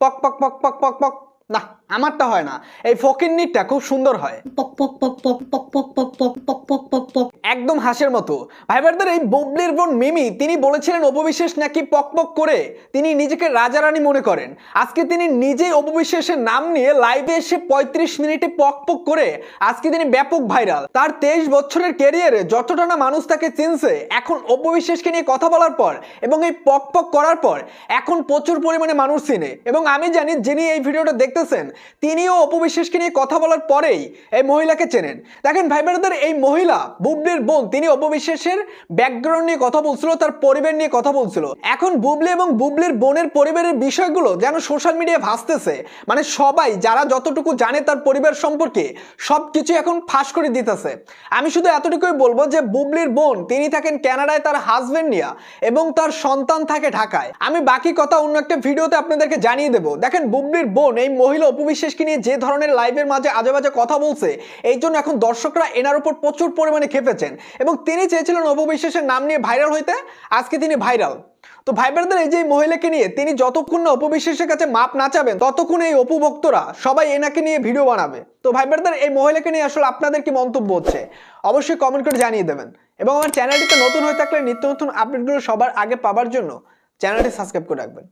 পক পক পক পক পক পক না আমারটা হয় না এই ফকিন্নিটা খুব সুন্দর হয় একদম হাসের মতো। ভাইবারদের এই ববলির বোন মিমি, তিনি বলেছিলেন অপবিশ্বাস নাকি পক পক করে তিনি নিজেকে রাজারানী মনে করেন। আজকে তিনি নিজেই অপবিশ্বাসের নাম নিয়ে লাইভে এসে পঁয়ত্রিশ মিনিটে পক পক করে আজকে তিনি ব্যাপক ভাইরাল তার তেইশ বছরের ক্যারিয়ারে যতটা না মানুষ তাকে চিনছে, এখন অপবিশ্বাসকে নিয়ে কথা বলার পর এবং এই পক পক করার পর এখন প্রচুর পরিমাণে মানুষ চিনে। এবং আমি জানি যিনি এই ভিডিওটা দেখতেছেন, তিনিও অপবিশ্বাসকে নিয়ে কথা বলার পরেই এই মহিলাকে চেনেন। দেখেন ভাই বোনেদের এই মহিলা, বুবলির বোন, তিনি অপবিশ্বাসের ব্যাকগ্রাউন্ড নিয়ে কথা বলছিল, তার পরিবার নিয়ে কথা বলছিল। এখন বুবলি এবং বুবলির বোনের পরিবারের বিষয়গুলো যেন সোশ্যাল মিডিয়ায় ভাসতেছে। মানে সবাই, যারা যতটুকু জানে তার পরিবার সম্পর্কে সব কিছু এখন ফাঁস করে দিতেছে। আমি শুধু এতটুকুই বলব যে বুবলির বোন, তিনি থাকেন কানাডায় তার হাজবেন্ড নিয়ে, এবং তার সন্তান থাকে ঢাকায়। আমি বাকি কথা অন্য একটা ভিডিওতে আপনাদেরকে জানিয়ে দেবো। দেখেন, বুবলির বোন, এই মহিলা অপবিশ্বাসকে নিয়ে যে ধরনের লাইভের মাঝে আজে বাজে কথা বলছে, এই জন্য এখন দর্শকরা এনার উপর প্রচুর পরিমাণে খেপেছেন এবং তিনি চেয়েছিলেন অপবিশ্বাসের নাম নিয়ে ভাইরাল হইতে, আজকে তিনি ভাইরাল তো ভাই বোনেদের, এই যে মহিলাকে নিয়ে তিনি যতক্ষণ না অপবিশ্বাসের কাছে মাপ না চাবেন, ততক্ষণ এই অপুভক্তরা সবাই এনাকে নিয়ে ভিডিও বানাবে। তো ভাই বোনেদের, এই মহিলাকে নিয়ে আসলে আপনাদের কি মন্তব্য হচ্ছে? অবশ্যই কমেন্ট করে জানিয়ে দেবেন। এবং আমার চ্যানেলটিতে নতুন হয়ে থাকলে নিত্য নতুন আপডেটগুলো সবার আগে পাওয়ার জন্য চ্যানেলটি সাবস্ক্রাইব করে রাখবেন।